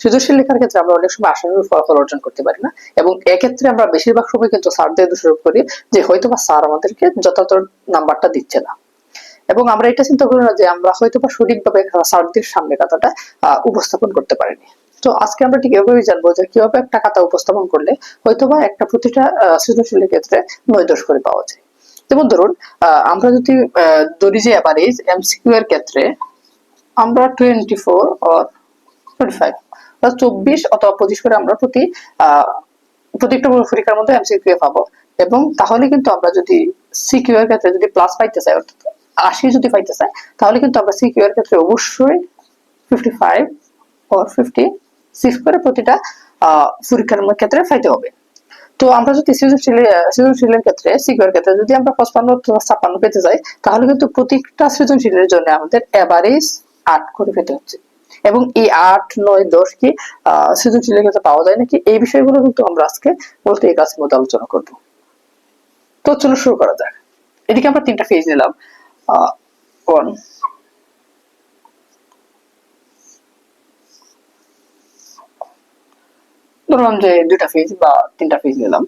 সৃজনশীল লেখার ক্ষেত্রে আমরা অনেক সময় আশানুরূপ ফলাফল অর্জন করতে পারি না। এবং এক্ষেত্রে আমরা বেশিরভাগ সময় কিন্তু স্যারদের দোষারোপ করি যে হয়তো বা স্যার আমাদেরকে যথাযথ নাম্বারটা দিচ্ছে না। এবং আমরা এটা চিন্তা করি না যে আমরা হয়তো বা সঠিকভাবে স্যারদের সামনে কথাটা উপস্থাপন করতে পারিনি। তো আজকে আমরা ঠিক এভাবেই জানব যে কীভাবে একটা খাতা উপস্থাপন করলে হয়তোবা একটা প্রতিটা সৃজনশীলের ক্ষেত্রে নয় দোষ করে পাওয়া যায়। যেমন ধরুন আমরা যদি ধরি যে অ্যাভারেজ এমসিকিউ এর ক্ষেত্রে আমরা twenty four or twenty five চব্বিশ অথবা পঁচিশ করে আমরা প্রতি প্রত্যেকটা পরীক্ষার মধ্যে এমসিকিউ পাবো। এবং তাহলে কিন্তু আমরা যদি সিকিউ এর ক্ষেত্রে যদি প্লাস পাইতে চাই, অর্থাৎ আশি যদি পাইতে চাই, তাহলে কিন্তু আমরা সিকিউ এর ক্ষেত্রে অবশ্যই ফিফটি ফাইভ ফিফটি সিক্স করে প্রতিটা পরীক্ষার ক্ষেত্রে পাইতে হবে। তো আমরা যদি সৃজনশীলের ক্ষেত্রে সিকিউর ক্ষেত্রে যদি আমরা পঁচপান্ন ছাপ্পান্ন পেতে যাই তাহলে কিন্তু প্রত্যেকটা সৃজনশীলের জন্য আমাদের এভারেজ আট করে পেতে হচ্ছে। এবং এই আট নয় দশ কি আহ, সৃজনশীলের ক্ষেত্রে পাওয়া যায় নাকি? এই বিষয়গুলো কিন্তু আমরা আজকে বলতে এই ক্লাসের মধ্যে আলোচনা করব। তো চলো শুরু করা যাক। এদিকে আমরা তিনটা ফেজ নিলাম। ওয়ান ধরলাম যে দুটা ফেজ বা তিনটা ফেজ নিলাম।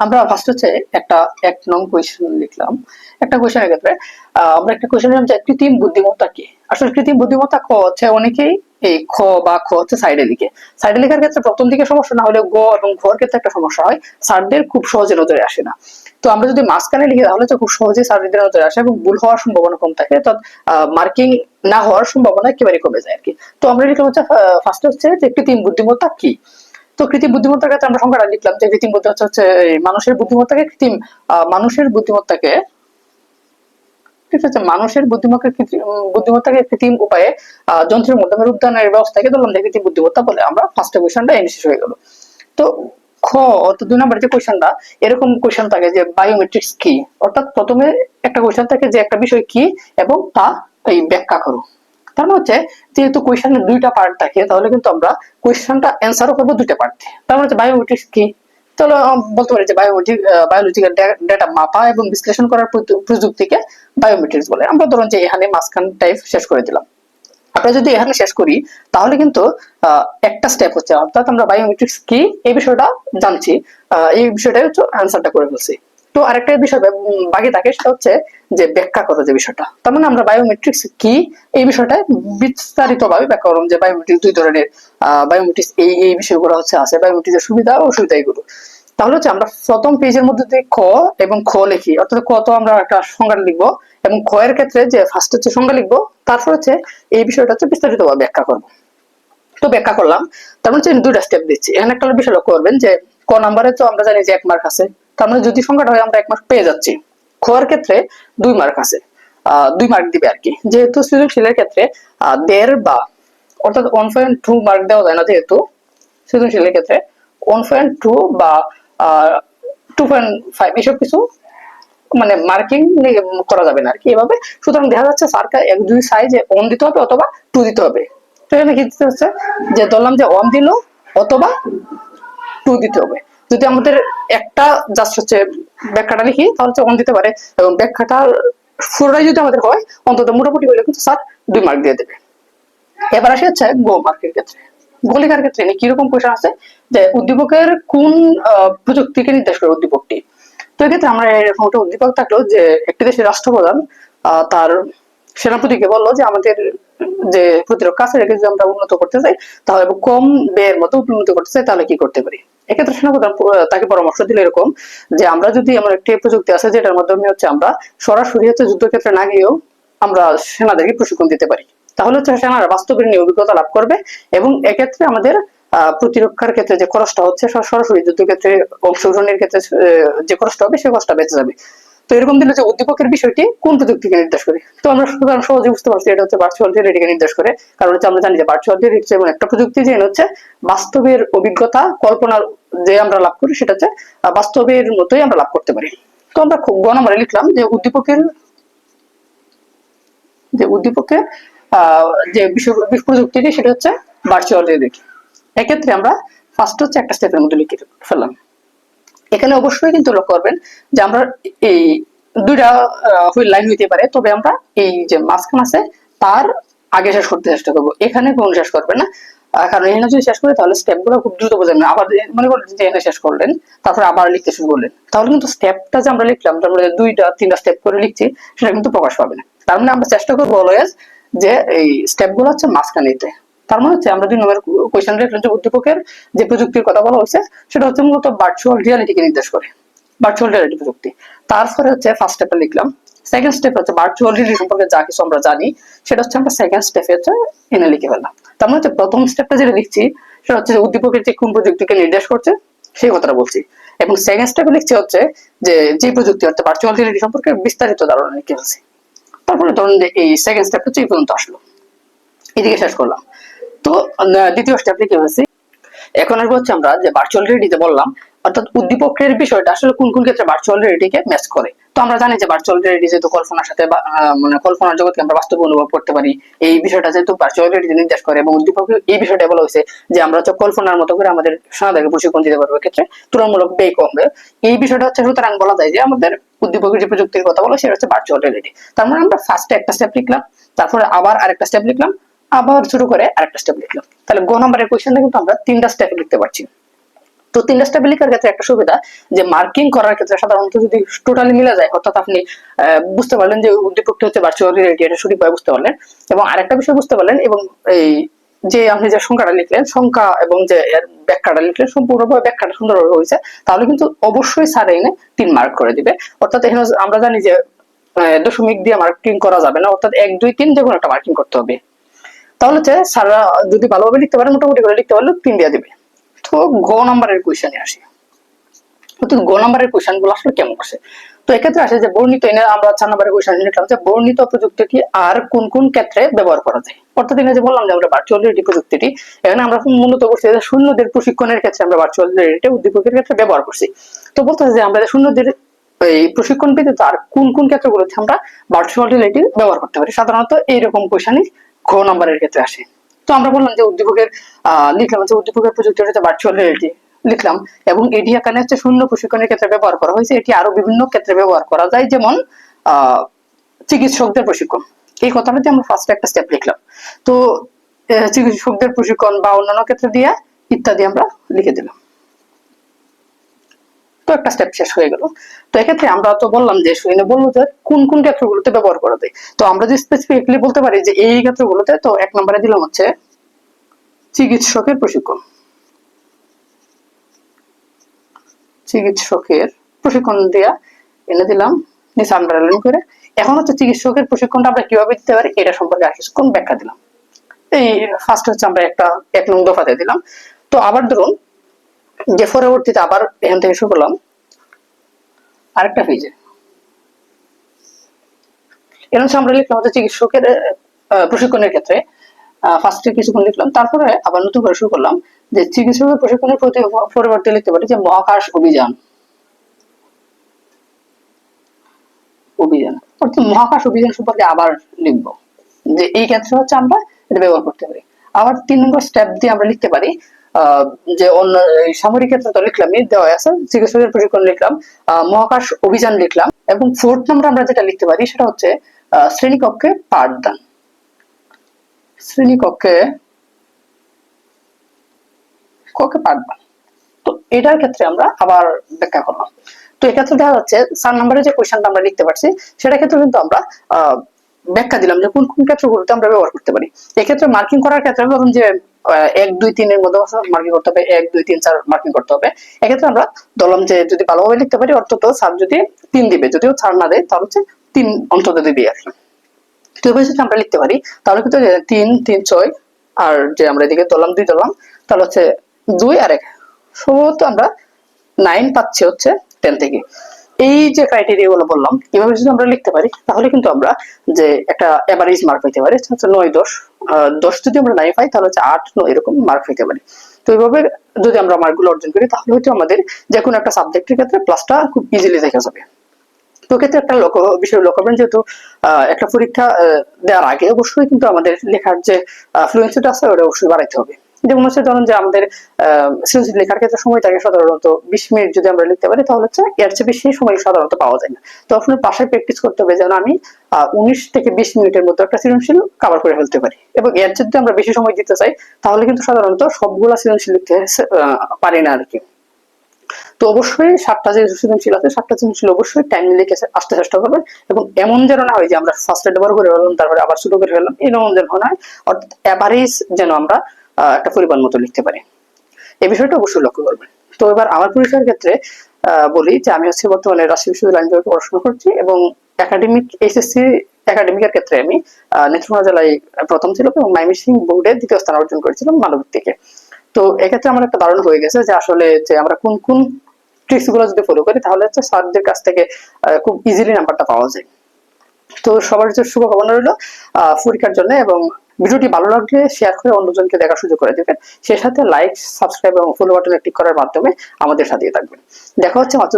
আমরা ফার্স্ট হচ্ছে একটা, এক নং কোয়েশ্চেন লিখলাম। একটা কোয়েশ্চেনের ক্ষেত্রে আমরা একটা কোয়েশ্চেন নিলাম যে কৃত্রিম বুদ্ধিমত্তা কি? আসলে কৃত্রিম বুদ্ধিমত্তা ক হচ্ছে অনেকেই এই খ বা খ হচ্ছে সাইডে লিখে। সাইডে লেখার ক্ষেত্রে প্রথম দিকে সমস্যা না হলে গ এবং ঘর ক্ষেত্রে একটা সমস্যা হয়। স্যারদের খুব সহজে নজরে আসে না। তো আমরা যদি মাঝখানে লিখি, তাহলে তো খুব সহজে স্যারদের নজরে আসে এবং ভুল হওয়ার সম্ভাবনা কম থাকে। তো মার্কিং না হওয়ার সম্ভাবনা একেবারে কমে যায় আর কি তো আমরা লিখলাম হচ্ছে ফার্স্ট হচ্ছে যে কৃত্রিম বুদ্ধিমত্তা কি? তো কৃত্রিম বুদ্ধিমত্তার ক্ষেত্রে আমরা সংখ্যাটা লিখলাম যে কৃত্রিম বুদ্ধিমত্তা হচ্ছে মানুষের বুদ্ধিমত্তাকে কৃত্রিম মানুষের বুদ্ধিমত্তাকে ঠিক আছে, মানুষের বুদ্ধিমত্তাকে কৃত্রিম উপায়ে যন্ত্রের মাধ্যমে রূপদানের ব্যবস্থাকে ধরলাম যে কৃত্রিম বুদ্ধিমত্তা বলে আমরা ফার্স্ট কোয়েশনটা এনে শেষ হয়ে গেল। তো খ, অর্থাৎ দুই নম্বর যে কোয়েশনটা এরকম কোয়েশন থাকে যে বায়োমেট্রিক্স কি? অর্থাৎ প্রথমে একটা কোয়েশন থাকে যে একটা বিষয় কি এবং তা এই ব্যাখ্যা করো। তার মানে হচ্ছে, যেহেতু কোয়েশনের দুইটা পার্ট থাকে, তাহলে কিন্তু আমরা কোয়েশনটা অ্যান্সারও করব দুইটা পার্ট তার মানে হচ্ছে বায়োমেট্রিক্স কি? তাহলে বলতে পারি যে বায়োমেট্রিক বায়োলজিক্যাল ডেটা মাপা এবং বিশ্লেষণ করার প্রযুক্তিকে বায়োমেট্রিক্স বলে। আমরা ধরুন যে এখানে মাঝখান টাইপ শেষ করে দিলাম। আমরা যদি এখানে শেষ করি, তাহলে কিন্তু একটা স্টেপ হচ্ছে। অর্থাৎ আমরা বায়োমেট্রিক্স কি? এই বিষয়টা জানছি। এই বিষয়টাই হচ্ছে অ্যান্সারটা করে ফেলছি। তো আরেকটা বিষয় বাকি থাকে সেটা হচ্ছে যে ব্যাখ্যা করো যে বিষয়টা। তার মানে আমরা বায়োমেট্রিক্স কি? এই বিষয়টা বিস্তারিত ভাবে ব্যাখ্যা করলাম যে বায়োমেট্রিক্স দুই ধরনের বায়োমেট্রিক্স এই এই বিষয়গুলো হচ্ছে আছে বায়োমেট্রিক্সের সুবিধা ও অসুবিধা এগুলো। তাহলে হচ্ছে আমরা প্রথম পেজের মধ্যে দিয়ে খ এবং খ লিখি। অর্থাৎ ক তো আমরা একটা সংজ্ঞা লিখব এবং খ এর ক্ষেত্রে যে ফার্স্ট হচ্ছে সংজ্ঞা লিখব, তারপর হচ্ছে এই বিষয়টা হচ্ছে বিস্তারিত ভাবে ব্যাখ্যা করব। তো ব্যাখ্যা করলাম। তার মানে দুইটা স্টেপ দিচ্ছি। এখানে একটা বিষয় লক্ষ্য করবেন যে ক নাম্বারে তো আমরা জানি যে এক মার্ক আছে। তার মানে যদি সংখ্যাটা হয় আমরা এক মার্ক পেয়ে যাচ্ছি। খোয়ার ক্ষেত্রে দুই মার্ক আছে। দুই মার্ক দিবে আর কি। যেহেতু সৃজনশীলের ক্ষেত্রে দেড় বা, অর্থাৎ ওয়ান পয়েন্ট টু মার্ক দেওয়া যায় না যেহেতু, সৃজনশীলের ক্ষেত্রে ওয়ান পয়েন্ট টু বা টু পয়েন্ট ফাইভ এসব কিছু মানে মার্কিং করা যাবে না আর কি এভাবে। সুতরাং দেখা যাচ্ছে সার্কার এক, দুই সাইজে অন দিতে হবে অথবা টু দিতে হবে। তো এখানে কি দিতে হচ্ছে? যে ধরলাম যে অন দিল অথবা টু দিতে হবে। যদি আমাদের একটা জাস্ট হচ্ছে ব্যাখ্যাটা লিখি, তাহলে অন দিতে পারে। এবং ব্যাখ্যাটার পুরোটাই যদি আমাদের হয়, অন্তত মোটামুটি হলে কিন্তু স্যার দুই মার্ক দিয়ে দেবে। এবার আসে হচ্ছে গো মার্কের ক্ষেত্রে। গো লেখার ক্ষেত্রে কীরকম কোয়েশন আছে? যে উদ্দীপকের কোন প্রযুক্তিকে নির্দেশ করে উদ্দীপকটি? তো এক্ষেত্রে আমরা এরকম একটা উদ্দীপক থাকল যে একটি দেশের রাষ্ট্রপ্রধান তার সেনাপতিকে বলল যে আমাদের যে প্রতিরক্ষা আছে, এটাকে যদি আমরা উন্নত করতে চাই, তাহলে কম ব্যয়ের মতো উন্নত করতে চাই, তাহলে কি করতে পারি? এক্ষেত্রে তাকে পরামর্শ দিল এরকম যে আমরা যদি এমন একটি প্রযুক্তি আছে যেটার মাধ্যমে হচ্ছে আমরা সরাসরি হচ্ছে যুদ্ধক্ষেত্রে না গিয়েও আমরা সেনাদেরকে প্রশিক্ষণ দিতে পারি। তাহলে হচ্ছে সেনারা বাস্তবের নিয়ে অভিজ্ঞতা লাভ করবে এবং এক্ষেত্রে আমাদের প্রতিরক্ষার ক্ষেত্রে যে খরচটা হচ্ছে সর- সরাসরি যুদ্ধক্ষেত্রে অংশগ্রহণের ক্ষেত্রে যে খরচটা হবে সে খরচটা বেঁচে যাবে। তো এরকম দিলে যে উদ্দীপকের বিষয়টি কোন প্রযুক্তিকে নির্দেশ করে? তো আমরা সহজে বুঝতে পারছি এটা হচ্ছে ভার্চুয়াল রিয়েলিটিকে নির্দেশ করে। কারণ হচ্ছে আমরা জানি যে ভার্চুয়াল রিয়েলিটি এমন একটা প্রযুক্তি যে হচ্ছে বাস্তবের অভিজ্ঞতা, কল্পনার যে আমরা লাভ করি, সেটা হচ্ছে বাস্তবের মতোই আমরা লাভ করতে পারি। তো আমরা খুব গণ আমরা লিখলাম যে উদ্দীপকের যে উদ্দীপকের যে বিষয়, প্রযুক্তিটি, সেটা হচ্ছে ভার্চুয়াল রিয়েলিটি এক্ষেত্রে আমরা ফার্স্ট হচ্ছে একটা স্টেপের মধ্যে লিখে ফেললাম। এখানে অবশ্যই কিন্তু লক্ষ্য করবেন যে আমরা এই দুইটা হুইল লাইন হইতে পারে। তবে আমরা এই যে মাঝখান আছে, তার আগে শেষ করতে চেষ্টা করব। এখানে কোন শেষ করবে না। কারণ এখানে যদি শেষ করে, তাহলে স্টেপগুলো খুব দ্রুত বোঝেন না। আবার মনে করেন যে এখানে শেষ করলেন, তারপর আবার লিখতে শুরু করলেন। তাহলে কিন্তু স্টেপটা যে আমরা লিখলাম আমরা যে দুইটা, তিনটা স্টেপ করে লিখছি, সেটা কিন্তু প্রকাশ পাবে না। তার মানে আমরা চেষ্টা করব অলওয়েজ যে এই স্টেপগুলো হচ্ছে মাঝখানে নিতে তার মানে হচ্ছে আমরা দুই নম্বর কোয়েশ্চেন লিখলাম যে উদ্দীপকের যে প্রযুক্তির কথা বলা হয়েছে, সেটা হচ্ছে মূলত ভার্চুয়াল রিয়ালিটিকে নির্দেশ করে ভার্চুয়াল রিয়ালিটি প্রযুক্তি। তারপরে হচ্ছে ফার্স্ট স্টেপে লিখলাম। সেকেন্ড স্টেপ হচ্ছে ভার্চুয়াল রিয়ালিটি সম্পর্কে যা কিছু আমরা জানি, সেটা হচ্ছে আমরা সেকেন্ড স্টেপে হচ্ছে এনে লিখে ফেললাম। তার মানে হচ্ছে প্রথম স্টেপটা যেটা লিখছি, সেটা হচ্ছে উদ্দীপকের যে কোন প্রযুক্তিকে নির্দেশ করছে, সেই কথাটা বলছি। এবং সেকেন্ড স্টেপে লিখছি হচ্ছে যে যে প্রযুক্তি অর্থাৎ ভার্চুয়াল রিয়ালিটি সম্পর্কে বিস্তারিত ধারণা লিখে ফেলছি। তারপরে ধরুন যে এই সেকেন্ড স্টেপটা হচ্ছে এই পর্যন্ত আসলো। এদিকে শেষ করলাম। তো দ্বিতীয় স্টেপ লিখে ফেলছি এখন আসব হচ্ছে আমরা যে ভার্চুয়াল রিয়েলিটিতে বললাম, অর্থাৎ উদ্দীপকের বিষয়টা আসলে কোন কোন ক্ষেত্রে ভার্চুয়াল রিয়েলিটিকে ম্যাচ করে? তো আমরা জানি যে ভার্চুয়াল রিয়েলিটি যেহেতু কল্পনার সাথে মানে কল্পনার জগৎকে আমরা বাস্তবে অনুভব করতে পারি, এই বিষয়টা যেহেতু ভার্চুয়াল রিয়েলিটি নির্দেশ করে এবং উদ্দীপক এই বিষয়টা বলা হয়েছে যে আমরা হচ্ছে কল্পনার মতো করে আমাদের সমাধাকে প্রশিক্ষণ দিতে পারব। ক্ষেত্রে তুলনামূলক ব্যয় কমবে এই বিষয়টা হচ্ছে সুতরাং বলা যায় যে আমাদের উদ্দীপকের যে প্রযুক্তির কথা বলো সেটা হচ্ছে ভার্চুয়াল রিয়েলিটি তার মানে আমরা ফার্স্টে একটা স্টেপ লিখলাম, তারপরে আবার আরেকটা স্টেপ লিখলাম আবার শুরু করে আরেকটা স্টেপ লিখলাম তাহলে গ নম্বরের কোয়েশ্চেনটা কিন্তু আমরা তিনটা স্টেপ লিখতে পারছি। তো তিনটা স্টেপ লেখার ক্ষেত্রে একটা সুবিধা যে মার্কিং করার ক্ষেত্রে সাধারণত যদি টোটালি মিলে যায়, অর্থাৎ আপনি বুঝতে পারলেন যে উদ্দীপকটি হচ্ছে ভার্চুয়াল রিয়েলিটি এটা সঠিকভাবে বুঝতে পারলেন এবং আরেকটা বিষয় বুঝতে পারলেন এবং এই যে আপনি যে সংখ্যাটা লিখলেন, সংখ্যা এবং যে ব্যাখ্যাটা লিখলেন, সম্পূর্ণভাবে ব্যাখ্যাটা সুন্দরভাবে হয়েছে, তাহলে কিন্তু অবশ্যই স্যার এনে তিন মার্ক করে দিবে। অর্থাৎ এখানে আমরা জানি যে দশমিক দিয়ে মার্কিং করা যাবে না, অর্থাৎ এক, দুই, তিন যে কোনো একটা মার্কিং করতে হবে। তাহলে হচ্ছে স্যাররা যদি ভালোভাবে লিখতে পারে, মোটামুটি করে লিখতে পারলে তিন দিয়ে দিবে। তো গ নাম্বারের কোয়েশনে আসি। তো গ নাম্বারের কোয়েশনগুলো আসলে কেমন আসে? তো এক্ষেত্রে আসে যে বর্ণিত এনে আমরা চার নাম্বারের কোয়েশন লিখলাম যে বর্ণিত প্রযুক্তিটি আর কোন কোন ক্ষেত্রে ব্যবহার করা যায়? অর্থাৎ এখানে যে বললাম যে আমরা ভার্চুয়াল রিয়েলিটি প্রযুক্তিটি, এখানে আমরা মূলত করছি যে শূন্যদের প্রশিক্ষণের ক্ষেত্রে আমরা ভার্চুয়াল রিয়েলিটি উদ্দীপকের ক্ষেত্রে ব্যবহার করছি। তো বলতে হয় যে আমরা শূন্যদের এই প্রশিক্ষণ পেতে তার কোন কোন ক্ষেত্রগুলোতে আমরা ভার্চুয়াল রিয়েলিটি ব্যবহার করতে পারি? সাধারণত এইরকম কোয়েশনই ঘ নাম্বারের ক্ষেত্রে আসে। তো আমরা বললাম যে উদ্দীপকের লিখলাম যে উদ্দীপকের প্রযুক্তি হচ্ছে ভার্চুয়াল রিয়েলিটি লিখলাম এবং এটি এখানে হচ্ছে শূন্য প্রশিক্ষণের ক্ষেত্রে ব্যবহার করা হয়েছে। এটি আরও বিভিন্ন ক্ষেত্রে ব্যবহার করা যায়, যেমন চিকিৎসকদের প্রশিক্ষণ। এই কথাটাতে আমরা ফার্স্ট একটা স্টেপ লিখলাম। তো চিকিৎসকদের প্রশিক্ষণ বা অন্যান্য ক্ষেত্রে দিয়ে ইত্যাদি আমরা লিখে দিলাম। তো একটা স্টেপ শেষ হয়ে গেল। তো এক্ষেত্রে আমরা তো বললাম যে সুইনে বলল যে কোন কোন ক্ষেত্রগুলোতে ব্যবহার করা যায়। তো আমরা যদি স্পেসিফিকলি বলতে পারি যে এই ক্ষেত্রগুলোতে, তো এক নম্বরে দিলাম হচ্ছে চিকিৎসকের প্রশিক্ষণ। চিকিৎসকের প্রশিক্ষণ দেয়া, এনে দিলাম, নিচে আন্ডারলাইন করে। এখন হচ্ছে চিকিৎসকের প্রশিক্ষণটা আমরা কীভাবে দিতে পারি, এটা সম্পর্কে আর কিছুক্ষণ ব্যাখ্যা দিলাম। এই ফার্স্ট হচ্ছে আমরা একটা এক নং দফাতে দিলাম। তো আবার ধরুন যে পরবর্তীতে আবার এখান থেকে শুরু করলাম। আরেকটা এরকম হচ্ছে আমরা লিখলাম হচ্ছে চিকিৎসকের প্রশিক্ষণের ক্ষেত্রে ফার্স্টে কিছুক্ষণ লিখলাম, তারপরে আবার নতুন করে শুরু করলাম যে চিকিৎসকের প্রশিক্ষণের প্রতি পরিবর্তে লিখতে পারি যে মহাকাশ অভিযান। অভিযান। অর্থাৎ মহাকাশ অভিযান সম্পর্কে আবার লিখব। যে এই ক্ষেত্রে হচ্ছে আমরা এটা ব্যবহার করতে পারি। আবার তিন নম্বর স্টেপ দিয়ে আমরা লিখতে পারি যে অন্য সামরিক ক্ষেত্রে তো লিখলাম দেওয়া আছে চিকিৎসকের প্রশিক্ষণ লিখলাম মহাকাশ অভিযান লিখলাম এবং ফোর্থ নম্বর আমরা যেটা লিখতে পারি সেটা হচ্ছে শ্রেণীকক্ষে পাঠদান। শ্রেণীকক্ষে কক্ষে পাঠদান। তো এটার ক্ষেত্রে আমরা আবার ব্যাখ্যা করলাম। তো এক্ষেত্রে দেখা যাচ্ছে চার নম্বরে যে কোয়েশনটা আমরা লিখতে পারছি সেটা ক্ষেত্রে কিন্তু আমরা আহ, ব্যাখ্যা দিলাম যে কোন কোন ক্ষেত্রগুলোতে আমরা ব্যবহার করতে পারি। এক্ষেত্রে মার্কিং করার ক্ষেত্রে ধরুন যে এক, দুই, তিনের মধ্যে মার্কিং করতে হবে, এক, দুই, তিন, চার মার্কিং করতে হবে। এক্ষেত্রে আমরা ধরলাম যে, যদি ভালোভাবে লিখতে পারি অন্তত স্যার যদি তিন দিবে, যদিও ছাড় না দেয় তাহলে হচ্ছে তিন অন্তত দিবে আর কি তো আমরা লিখতে পারি, তাহলে কিন্তু তিন তিন, ছয়, আর যে আমরা এদিকে দলাম দুই দলাম তাহলে হচ্ছে দুই আর এক। সম্ভবত আমরা নাইন পাচ্ছি হচ্ছে টেন থেকে। এই যে ক্রাইটেরিয়া গুলো বললাম, এভাবে যদি আমরা লিখতে পারি, তাহলে কিন্তু আমরা যে একটা এভারেজ মার্ক পেতে পারি হচ্ছে নয় দশ দশ যদি আমরা নাই পাই তাহলে হচ্ছে আট, নয়, এরকম মার্ক পেতে পারি। তো এইভাবে যদি আমরা মার্কগুলো অর্জন করি, তাহলে হয়তো আমাদের যে কোনো একটা সাবজেক্টের ক্ষেত্রে প্লাসটা খুব ইজিলি দেখা যাবে। তো ক্ষেত্রে একটা লক্ষ্য, বিষয় লক্ষ্য করবেন, যেহেতু একটা পরীক্ষা দেওয়ার আগে অবশ্যই কিন্তু আমাদের লেখার যে ফ্লুয়েন্সিটা আছে, ওটা অবশ্যই বাড়াইতে হবে। যেমন হচ্ছে ধরুন যে আমাদের সৃজনশীল লেখার ক্ষেত্রে সময় থাকে সাধারণত বিশ মিনিট যদি আমরা লিখতে পারি, তাহলে হচ্ছে এর চেয়ে বেশি সময় সাধারণত পাওয়া যায় না। তো আপনার পাশে প্র্যাকটিস করতে হবে যেন আমি উনিশ থেকে বিশ মিনিটের মধ্যে একটা সৃজনশীল কভার করে ফেলতে পারি। এবং এর যদি আমরা বেশি সময় দিতে চাই, তাহলে কিন্তু সাধারণত সবগুলা সৃজনশীল লিখতে পারি না আর কি তো অবশ্যই সাতটা যে সৃজনশীল আছে, সাতটা সৃজনশীল অবশ্যই টাইম লিখে আসতে চেষ্টা করবেন। এবং এমন যেন না হয় যে আমরা ফার্স্টে বড় করে ফেললাম, তারপরে আবার শুরু করে ফেললাম, এরকম যেন হয়। অর্থাৎ অ্যাভারেজ যেন আমরা একটা পরিমাণ মতো লিখতে পারি। এই বিষয়টা অবশ্যই লক্ষ্য করবেন। তো এবার আমার পরিচয়ের ক্ষেত্রে বলি যে আমি হচ্ছে বর্তমানে রাজশাহী বিশ্ববিদ্যালয় বিভাগে পড়াশোনা করছি এবং একাডেমিক এইচএসসি একাডেমিকের ক্ষেত্রে আমি নেত্রকোনা জেলায় প্রথম ছিল এবং মাইমিসিং বোর্ডে দ্বিতীয় স্থান অর্জন করেছিলাম মানবিক থেকে। তো এক্ষেত্রে আমার একটা ধারণা হয়ে গেছে যে আসলে যে আমরা কোন কোন ট্রিক্সগুলো যদি ফলো করি, তাহলে হচ্ছে স্যারদের কাছ থেকে খুব ইজিলি নাম্বারটা পাওয়া যায়। তো সবার শুভকামনা রইল পরীক্ষার জন্য এবং ভিডিওটি ভালো লাগলে শেয়ার করে অন্যজনকে দেখার সুযোগ করে দেবেন। সেই সাথে লাইক সাবস্ক্রাইব এবং ফলো বাটনে ক্লিক করার মাধ্যমে আমাদের সাথে থাকবেন। দেখা হচ্ছে মাত্র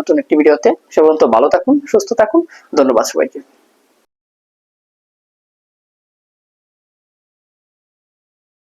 নতুন একটি ভিডিওতে। সে পর্যন্ত ভালো থাকুন, সুস্থ থাকুন। ধন্যবাদ সবাইকে।